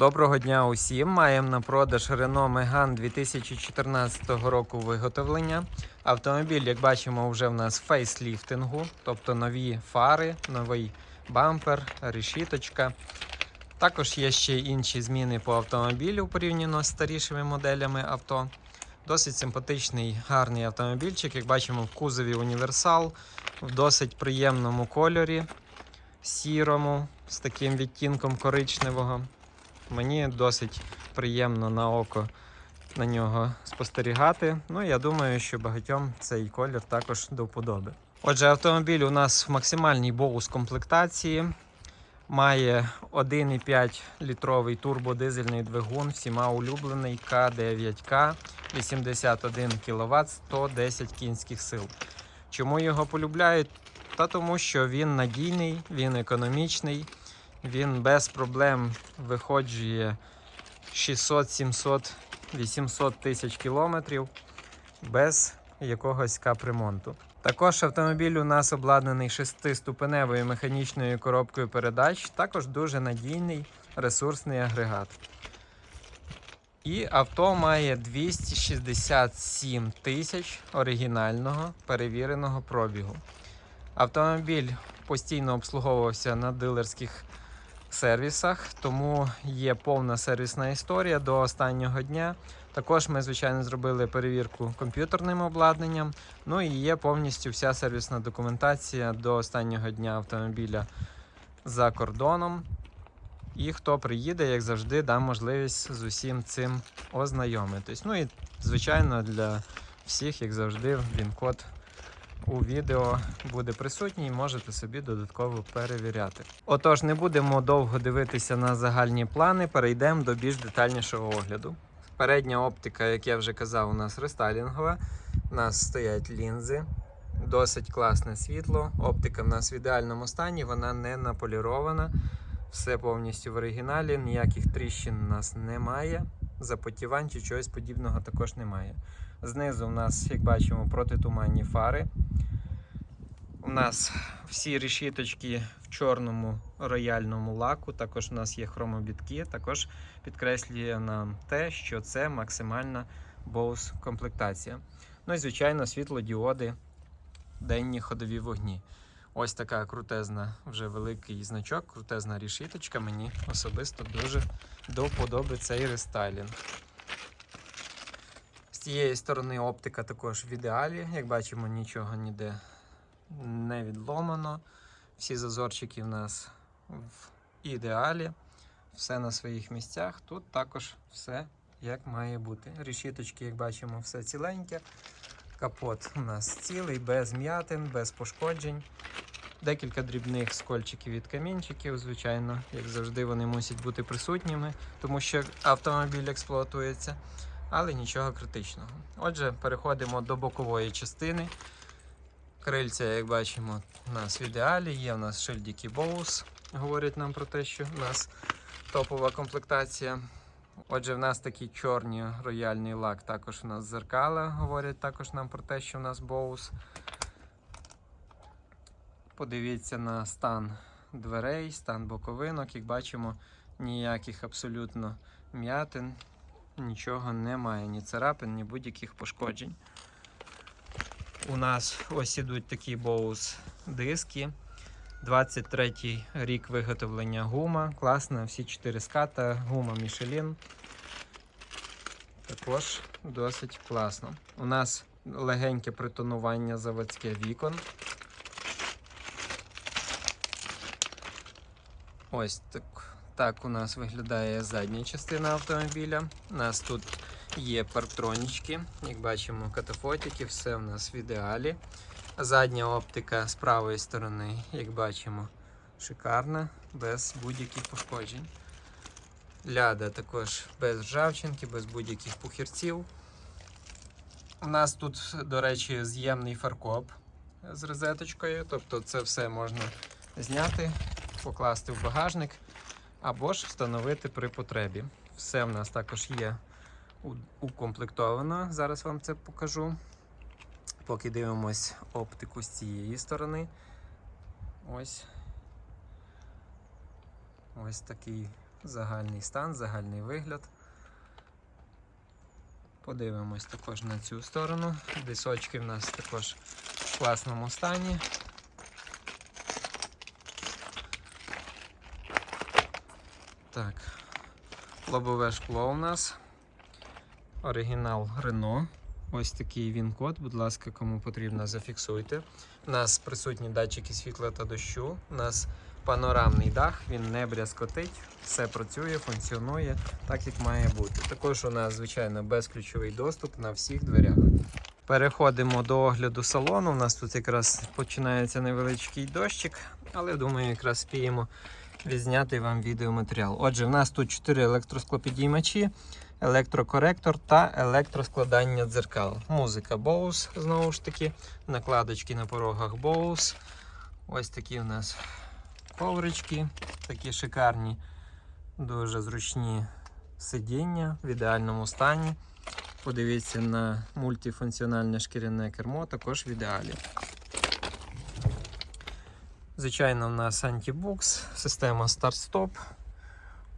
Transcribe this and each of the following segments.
Доброго дня усім! Маємо на продаж Renault Megane 2014 року виготовлення. Автомобіль, як бачимо, вже в нас в фейсліфтингу, тобто нові фари, новий бампер, решіточка. Також є ще інші зміни по автомобілю порівняно з старішими моделями авто. Досить симпатичний, гарний автомобільчик. Як бачимо, в кузові універсал в досить приємному кольорі, сірому, з таким відтінком коричневого. Мені досить приємно на око на нього спостерігати. Ну, я думаю, що багатьом цей колір також до вподоби. Отже, автомобіль у нас в максимальній боус комплектації. Має 1,5 літровий турбодизельний двигун, всіма улюблений К9К, 81 кВт, 110 кінських сил. Чому його полюбляють? Та тому, що він надійний, він економічний, він без проблем виходжує 600, 700, 800 тисяч кілометрів без якогось капремонту. Також автомобіль у нас обладнаний шестиступеневою механічною коробкою передач, також дуже надійний ресурсний агрегат. І авто має 267 тисяч оригінального перевіреного пробігу. Автомобіль постійно обслуговувався на дилерських сервісах, тому є повна сервісна історія до останнього дня. Також ми, звичайно, зробили перевірку комп'ютерним обладнанням. Ну і є повністю вся сервісна документація до останнього дня автомобіля за кордоном. І хто приїде, як завжди, дам можливість з усім цим ознайомитись. Ну і, звичайно, для всіх, як завжди, він-код у відео буде присутній, можете собі додатково перевіряти. Отож, не будемо довго дивитися на загальні плани, перейдемо до більш детальнішого огляду. Передня оптика, як я вже казав, у нас рестайлінгова. У нас стоять лінзи, досить класне світло. Оптика в нас в ідеальному стані, вона не наполірована. Все повністю в оригіналі, ніяких тріщин у нас немає. Запотівань чи чогось подібного також немає. Знизу у нас, як бачимо, протитуманні фари. У нас всі решіточки в чорному рояльному лаку. Також у нас є хромобітки. Також підкреслює нам те, що це максимальна Bose комплектація. Ну і звичайно, світлодіоди, денні ходові вогні. Ось така крутезна, вже великий значок, крутезна рішіточка. Мені особисто дуже до вподоби цей рестайлінг. З цієї сторони оптика також в ідеалі. Як бачимо, нічого ніде не відломано. Всі зазорчики в нас в ідеалі. Все на своїх місцях. Тут також все як має бути. Рішіточки, як бачимо, все ціленьке. Капот у нас цілий, без м'ятин, без пошкоджень. Декілька дрібних скольчиків від камінчиків, звичайно, як завжди, вони мусять бути присутніми, тому що автомобіль експлуатується, але нічого критичного. Отже, переходимо до бокової частини. Крильця, як бачимо, у нас в ідеалі. Є у нас шильдики Bose, говорять нам про те, що у нас топова комплектація. Отже, в нас такий чорний рояльний лак, також у нас зеркала, говорять також нам про те, що в нас Bose. Подивіться на стан дверей, стан боковинок. Як бачимо, ніяких абсолютно м'ятин, нічого немає, ні царапин, ні будь-яких пошкоджень. У нас ось ідуть такі боус диски. 23 рік виготовлення гума. Класна, всі 4 ската, гума Michelin. Також досить класно. У нас легеньке притонування заводське вікон. Ось так, так у нас виглядає задня частина автомобіля. У нас тут є парктронічки, як бачимо, катафотики, все у нас в ідеалі. Задня оптика з правої сторони, як бачимо, шикарна, без будь-яких пошкоджень. Ляда також без ржавчинки, без будь-яких пухірців. У нас тут, до речі, з'ємний фаркоп з розеточкою, тобто це все можна зняти, покласти в багажник або ж встановити при потребі. Все в нас також є укомплектовано. Зараз вам це покажу. Поки дивимось оптику з цієї сторони. Ось. Ось такий загальний стан, загальний вигляд. Подивимось також на цю сторону. Дисочки в нас також в класному стані. Так, лобове шкло у нас. Оригінал Renault. Ось такий він код. Будь ласка, кому потрібно, зафіксуйте. У нас присутні датчики світла та дощу. У нас панорамний дах, він не брязкотить, все працює, функціонує так, як має бути. Також у нас, звичайно, безключовий доступ на всіх дверях. Переходимо до огляду салону. У нас тут якраз починається невеличкий дощик, але думаю, якраз спіємо відзняти вам відеоматеріал. Отже, в нас тут 4 електросклопідіймачі, електрокоректор та електроскладання дзеркал. Музика Bose, знову ж таки, накладочки на порогах Bose. Ось такі у нас коврички, такі шикарні, дуже зручні сидіння в ідеальному стані. Подивіться на мультифункціональне шкіряне кермо, також в ідеалі. Звичайно, в нас антибукс, система старт-стоп.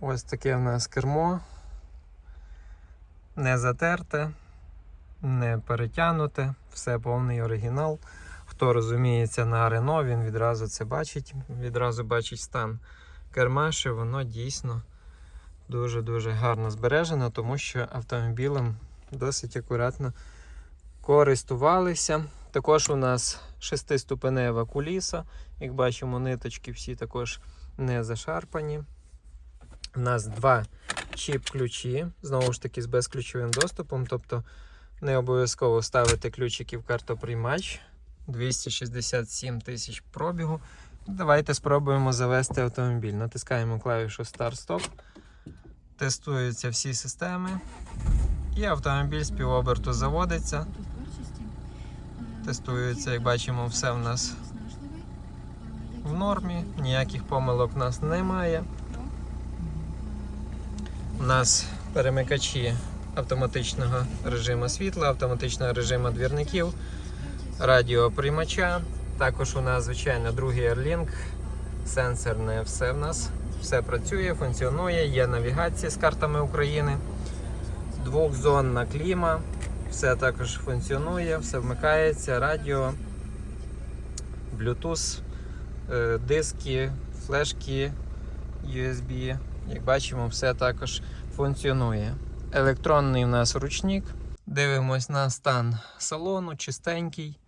Ось таке в нас кермо. Не затерте, не перетягнуте, все повний оригінал. Хто розуміється на Рено, він відразу це бачить, відразу бачить стан керма, що воно дійсно дуже-дуже гарно збережено, тому що автомобілем досить акуратно користувалися. Також у нас шестиступенева куліса. Як бачимо, ниточки всі також не зашарпані. У нас два чіп-ключі, знову ж таки, з безключовим доступом, тобто не обов'язково ставити ключики в картоприймач. 267 тисяч пробігу. Давайте спробуємо завести автомобіль. Натискаємо клавішу Start-Stop. Тестуються всі системи. І автомобіль з півоберту заводиться. Тестується, як бачимо, все в нас в нормі, ніяких помилок в нас немає. У нас перемикачі автоматичного режиму світла, автоматичного режиму двірників, радіоприймача. Також у нас, звичайно, другий Airlink, сенсорне все в нас. Все працює, функціонує, є навігація з картами України, двохзонна кліма, все також функціонує, все вмикається, радіо, Bluetooth, е, диски, флешки USB. Як бачимо, все також функціонує. Електронний у нас ручник. Дивимось на стан салону, чистенький.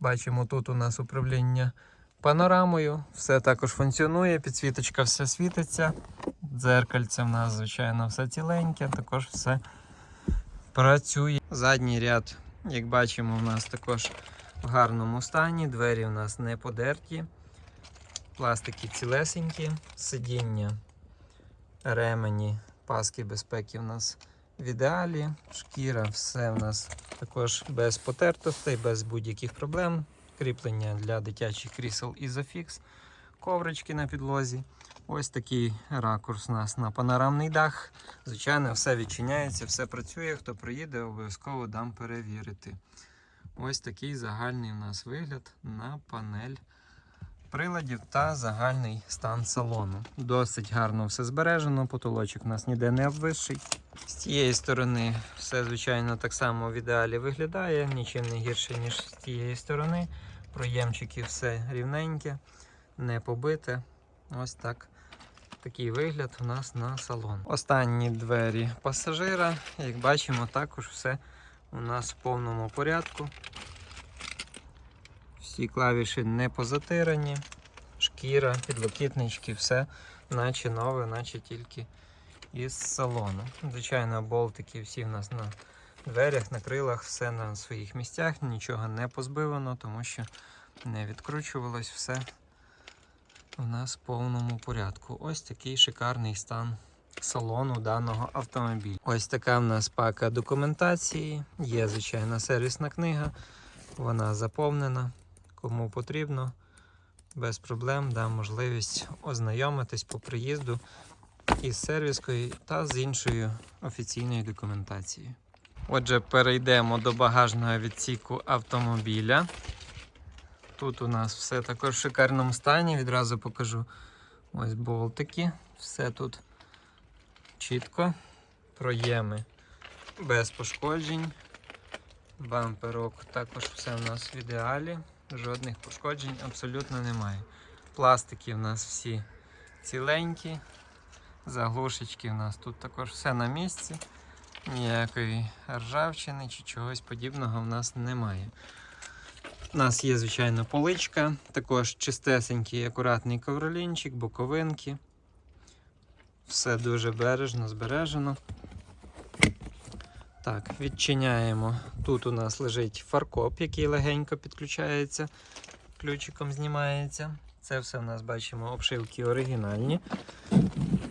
Бачимо, тут у нас управління панорамою, все також функціонує, підсвіточка все світиться. Дзеркальце в нас, звичайно, все ціленьке, також все працює. Задній ряд, як бачимо, у нас також в гарному стані. Двері у нас не подерті, пластики цілесенькі, сидіння, ремені, паски безпеки у нас в ідеалі. Шкіра, все в нас також без потертостей, без будь-яких проблем. Кріплення для дитячих крісел Isofix, коврички на підлозі. Ось такий ракурс у нас на панорамний дах. Звичайно, все відчиняється, все працює. Хто приїде, обов'язково дам перевірити. Ось такий загальний у нас вигляд на панель приладів та загальний стан салону. Досить гарно все збережено, потолочок у нас ніде не обвисший. З цієї сторони все, звичайно, так само в ідеалі виглядає, нічим не гірше, ніж з тієї сторони. Проємчики все рівненьке, не побите. Ось так. Такий вигляд у нас на салон. Останні двері пасажира, як бачимо, також все у нас в повному порядку. Всі клавіші не позатирані, шкіра, підлокітнички, все наче нове, наче тільки із салону. Звичайно, болтики всі в нас на дверях, на крилах, все на своїх місцях, нічого не позбивано, тому що не відкручувалось все у нас в повному порядку. Ось такий шикарний стан салону даного автомобіля. Ось така в нас пака документації. Є, звичайно, сервісна книга. Вона заповнена. Кому потрібно, без проблем дам можливість ознайомитись по приїзду із сервіскою та з іншою офіційною документацією. Отже, перейдемо до багажного відсіку автомобіля. Тут у нас все також в шикарному стані. Відразу покажу ось болтики. Все тут чітко. Проєми без пошкоджень. Бамперок також все в нас в ідеалі. Жодних пошкоджень абсолютно немає. Пластики в нас всі ціленькі. Заглушечки в нас тут також все на місці. Ніякої ржавчини чи чогось подібного в нас немає. У нас є, звичайно, поличка, також чистесенький, акуратний ковролінчик, боковинки. Все дуже бережно, збережено. Так, відчиняємо. Тут у нас лежить фаркоп, який легенько підключається, ключиком знімається. Це все в нас бачимо обшивки оригінальні.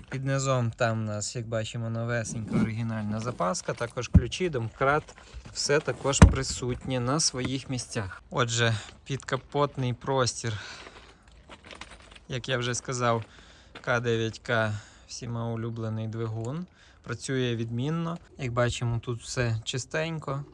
Під низом там у нас, як бачимо, новесенька оригінальна запаска, також ключі, домкрат, все також присутнє на своїх місцях. Отже, підкапотний простір, як я вже сказав, К9К всіма улюблений двигун. Працює відмінно. Як бачимо, тут все чистенько.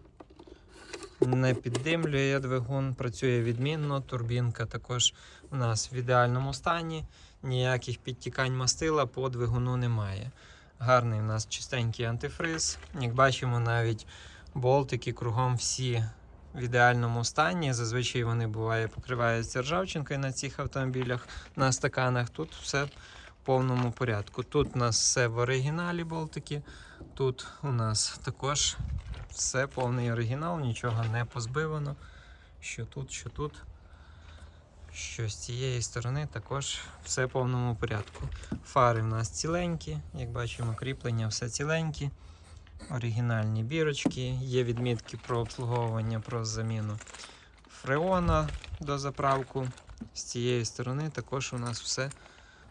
Не піддимлює двигун, працює відмінно. Турбінка також у нас в ідеальному стані. Ніяких підтікань мастила по двигуну немає. Гарний у нас чистенький антифриз. Як бачимо, навіть болтики кругом всі в ідеальному стані. Зазвичай вони буває покриваються ржавчинкою на цих автомобілях на стаканах. Тут все в повному порядку. Тут у нас все в оригіналі болтики. Тут у нас також все повний оригінал, нічого не позбивано. Що тут, що тут. Що з цієї сторони також все в повному порядку. Фари в нас ціленькі, як бачимо, кріплення все ціленькі. Оригінальні бірочки, є відмітки про обслуговування, про заміну фреона до заправку. З цієї сторони також у нас все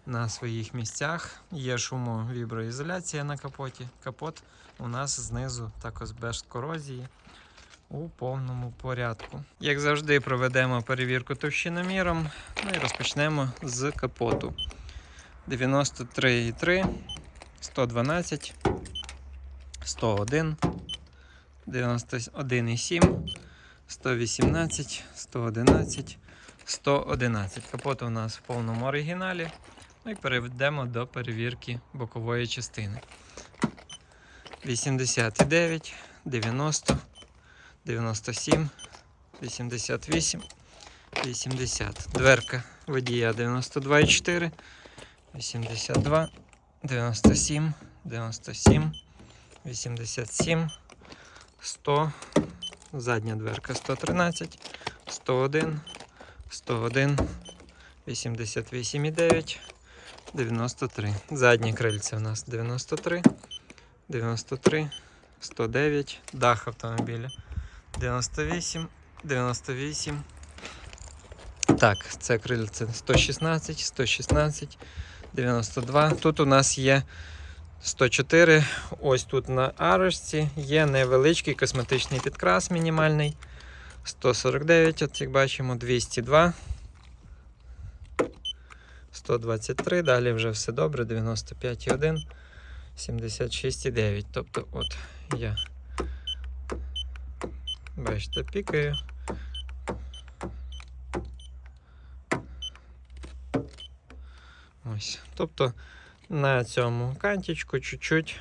на своїх місцях. Є шумовіброізоляція на капоті. Капот у нас знизу також без корозії у повному порядку. Як завжди, проведемо перевірку товщиноміром. Ну і розпочнемо з капоту. 93,3, 112, 101, 91,7, 118, 111, 111. Капот у нас в повному оригіналі. Ну і перейдемо до перевірки бокової частини. 89, 90, 97, 88, 80. Дверка водія 92,4, 82, 97, 97, 87, 100. Задня дверка 113, 101, 101, 88,9, 93. Заднє крильце у нас 93, 93, 109, дах автомобіля 98, 98. Так, це крильце 116, 116, 92. Тут у нас є 104. Ось тут на арочці є невеличкий косметичний підкрас мінімальний. 149, от як бачимо, 202. 123, далі вже все добре, 95,1, 76,9. Тобто, от я бачите, пікаю. Ось. Тобто на цьому кантичку чуть-чуть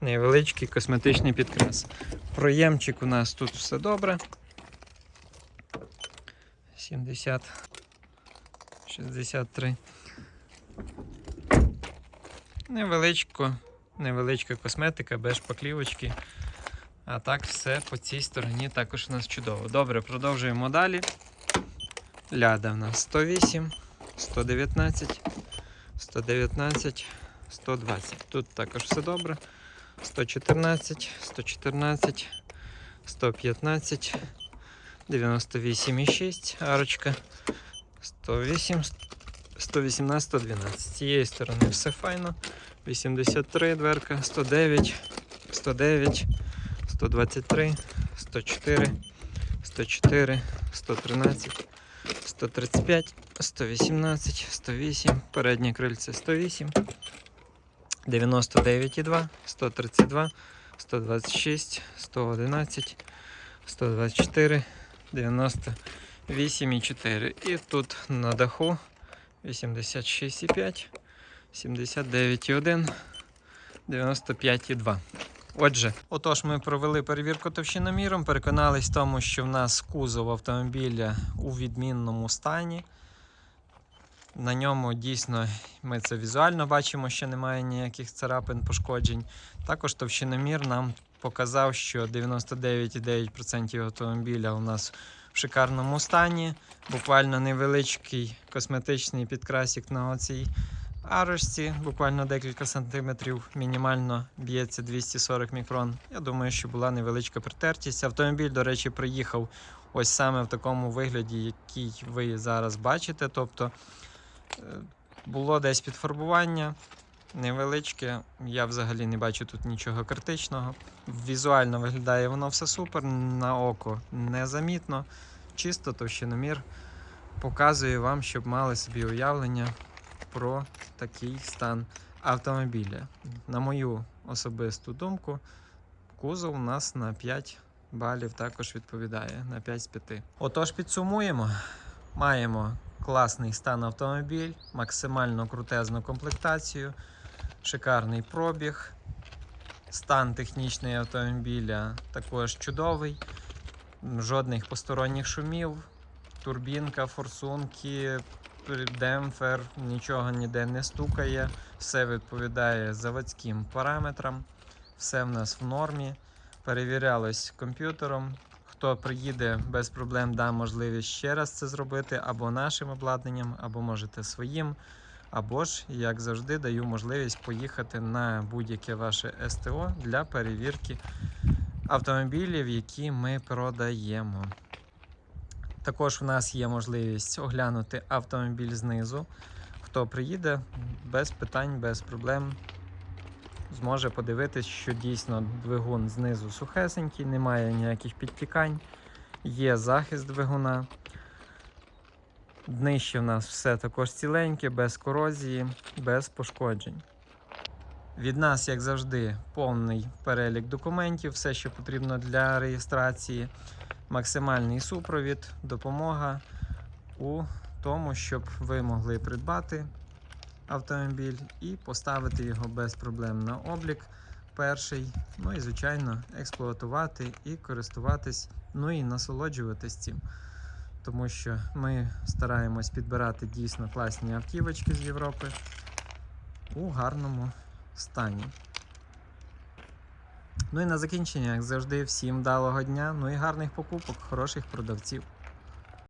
невеличкий косметичний підкрас. Проємчик у нас тут все добре. 70. 63. Невеличко, невеличка косметика без шпаклівочки. А так все по цій стороні також у нас чудово. Добре, продовжуємо далі. Ляда в нас 108, 119, 119, 120. Тут також все добре. 114, 114, 115, 98,6 арочка. 108, 118, 112. З цієї сторони все файно. 83 дверка, 109, 109, 123, 104, 104, 113, 135, 118, 108, переднє крильце 108, 99,2, 132, 126, 111, 124, 90. 8,4. І тут на даху 86,5, 79,1, 95,2. Отже, отож, ми провели перевірку товщиноміром, переконались в тому, що в нас кузов автомобіля у відмінному стані. На ньому дійсно ми це візуально бачимо, що немає ніяких царапин, пошкоджень. Також товщиномір нам показав, що 99,9% автомобіля у нас в шикарному стані. Буквально невеличкий косметичний підкрасик на оцій арочці, буквально декілька сантиметрів, мінімально б'ється 240 мікрон. Я думаю, що була невеличка притертість. Автомобіль, до речі, приїхав ось саме в такому вигляді, який ви зараз бачите. Тобто е, було десь підфарбування. Невеличке, я взагалі не бачу тут нічого критичного. Візуально виглядає воно все супер, на око незамітно. Чисто товщиномір показує вам, щоб мали собі уявлення про такий стан автомобіля. На мою особисту думку, кузов у нас на 5 балів також відповідає на 5 з 5. Отож, підсумуємо. Маємо класний стан автомобіль, максимально крутезну комплектацію, шикарний пробіг. Стан технічний автомобіля також чудовий, жодних посторонніх шумів, турбінка, форсунки, демпфер, нічого ніде не стукає, все відповідає заводським параметрам, все в нас в нормі. Перевірялось комп'ютером. Хто приїде без проблем, дам можливість ще раз це зробити або нашим обладнанням, або можете своїм. Або ж, як завжди, даю можливість поїхати на будь-яке ваше СТО для перевірки автомобілів, які ми продаємо. Також в нас є можливість оглянути автомобіль знизу. Хто приїде, без питань, без проблем зможе подивитись, що дійсно двигун знизу сухесенький, немає ніяких підтікань, є захист двигуна. Днище в нас все також ціленьке, без корозії, без пошкоджень. Від нас, як завжди, повний перелік документів, все, що потрібно для реєстрації, максимальний супровід, допомога у тому, щоб ви могли придбати автомобіль і поставити його без проблем на облік перший. Ну і, звичайно, експлуатувати і користуватись, ну і насолоджуватись цим. Тому що ми стараємось підбирати дійсно класні автівочки з Європи у гарному стані. Ну і на закінчення, як завжди, всім вдалого дня, ну і гарних покупок, хороших продавців.